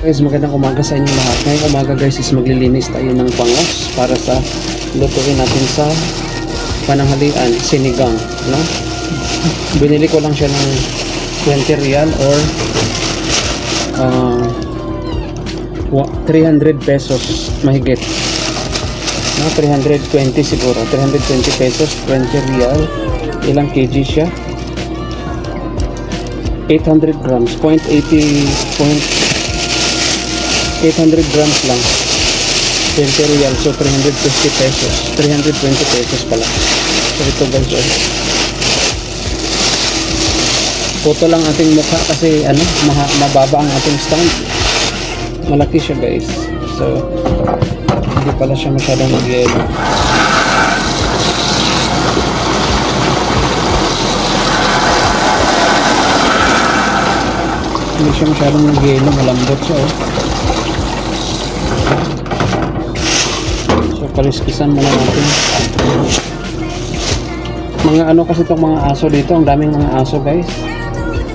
Guys, magandang umaga sa inyo lahat. Ngayong umaga guys is maglilinis tayo ng pangos para sa lutuin natin sa pananghalian, sinigang, no? Binili ko lang siya ng 20 real or uh, wa- 300 pesos mahigit. No, 320 siguro. 320 pesos, 20 real. Ilang kg siya? 800 grams, 0.80, point 800 grams lang. 20 real, so 350 pesos. 320 pesos pala. So ito guys, oh. Puto lang ating mukha kasi ano, maha, mababa ang ating stand. Malaki siya guys. So, hindi pala siya masyadong mag-yelo. Hindi siya masyadong mag-yelo, malambot siya oh. So, paliskisan muna natin. Mga ano kasi itong mga aso dito, ang daming mga aso guys.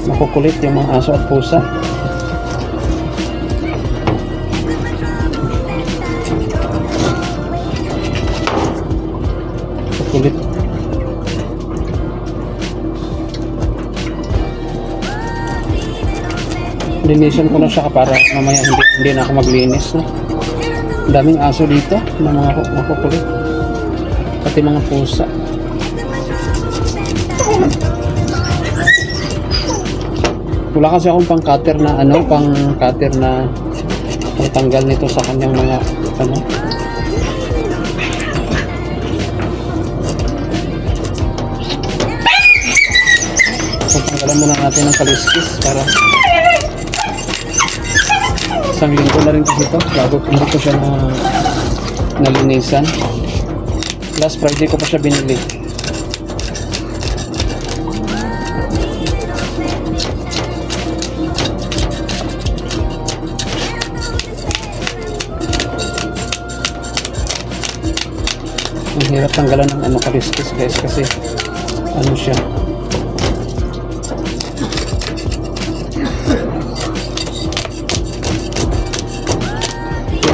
Makukulit yung mga aso at pusa. Makukulit. Linisan ko na siya para mamaya hindi, hindi na ako maglinis. No? Daming aso dito na mga makukulit. Pati mga pusa. Wala kasi akong pang cutter na ano, pang cutter na pangtanggal nito sa kanyang mga ano. Pagtanggalan muna natin ng kaliskis para isang linggo na rin kasi ito bago hindi ko siya na nalinisan. Last Friday ko pa siya binili. Ang hirap tanggalan ng ano kaliskis guys kasi ano siya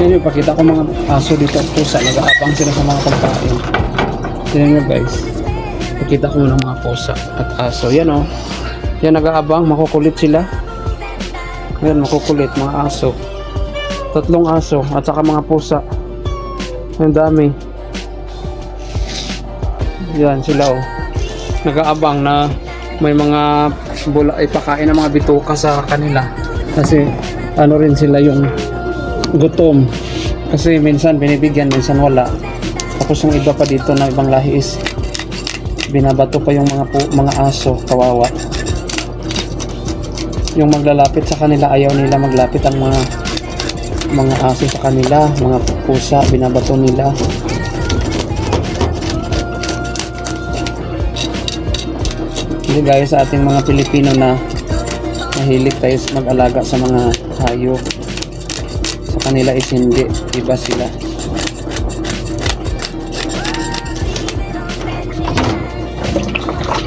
Tignan nyo, pakita ko mga aso dito at pusa. Nag-aabang sila sa mga pagkain. Tignan nyo guys. Pakita ko muna mga pusa at aso. Yan o. Oh. Yan nag-aabang. Makukulit sila. Yan, makukulit. Mga aso. Tatlong aso at saka mga pusa. Ang dami. Yan sila o. Oh. Nag-aabang na may mga bula ipakain ng mga bituka sa kanila. Kasi ano rin sila yung gutom. Kasi minsan binibigyan minsan wala. Tapos yung iba pa dito na ibang lahi is binabato pa yung mga mga aso kawawa. Yung maglalapit sa kanila ayaw nila maglapit ang mga mga aso sa kanila mga pusa binabato nila. Hindi gaya sa ating mga Pilipino na mahilig tayo mag-alaga sa mga hayop sa kanila is hindi. Iba sila.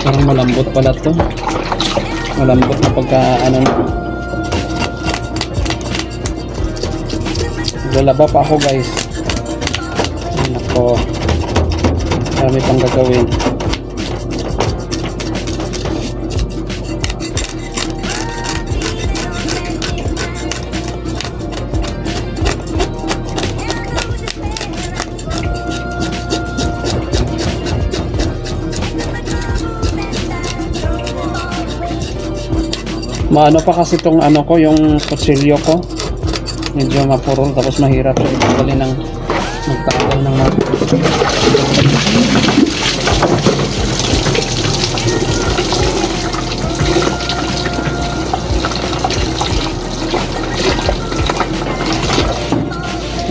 Parang malambot pala to. Malambot na pagka ano na lalaba pa ako guys? Nako. Marami pang gagawin Maano pa kasi tong ano ko, yung kutsilyo ko. Medyo mapurol tapos mahirap siya itanggalin ng magtanggal ng mga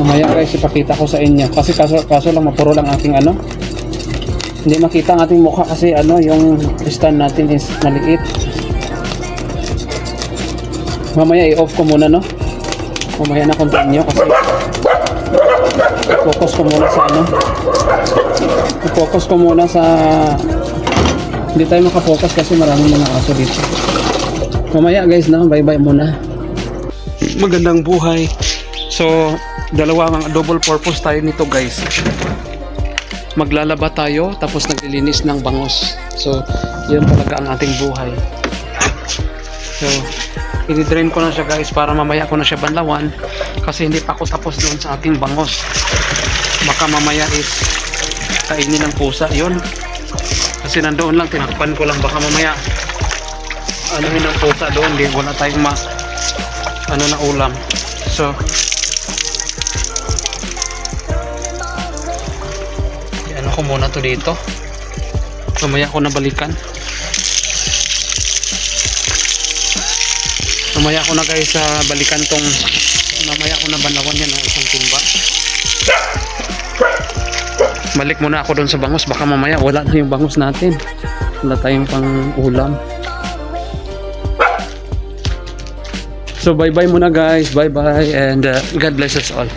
Mamaya guys, ipakita ko sa inyo. Kasi kaso, kaso lang mapuro lang aking ano. Hindi makita ang ating mukha kasi ano, yung stand natin is maliit. Mamaya i-off ko muna, no? Mamaya na continue kasi focus ko muna sa ano. I-focus ko muna sa hindi tayo makafocus kasi maraming mga aso dito. Mamaya guys na, bye bye muna. magandang buhay. So, dalawang double purpose tayo nito guys. Maglalaba tayo tapos naglilinis ng bangos. So, yun talaga ang ating buhay. So, i-drain ko na siya guys para mamaya ko na siya banlawan kasi hindi pa ako tapos doon sa aking bangos. Baka mamaya is kainin ng pusa yun. Kasi nandoon lang, tinakpan ko lang baka mamaya ano yun ang pusa doon, di wala tayong ma ano na ulam. So, ano ko muna to dito. Mamaya ko na Mamaya ko na guys sa balikan tong mamaya ko na banawan yan ng isang timba. Balik muna ako doon sa bangus baka mamaya wala na yung bangus natin. Wala tayong pang ulam. So bye bye muna guys. Bye bye and uh, God bless us all.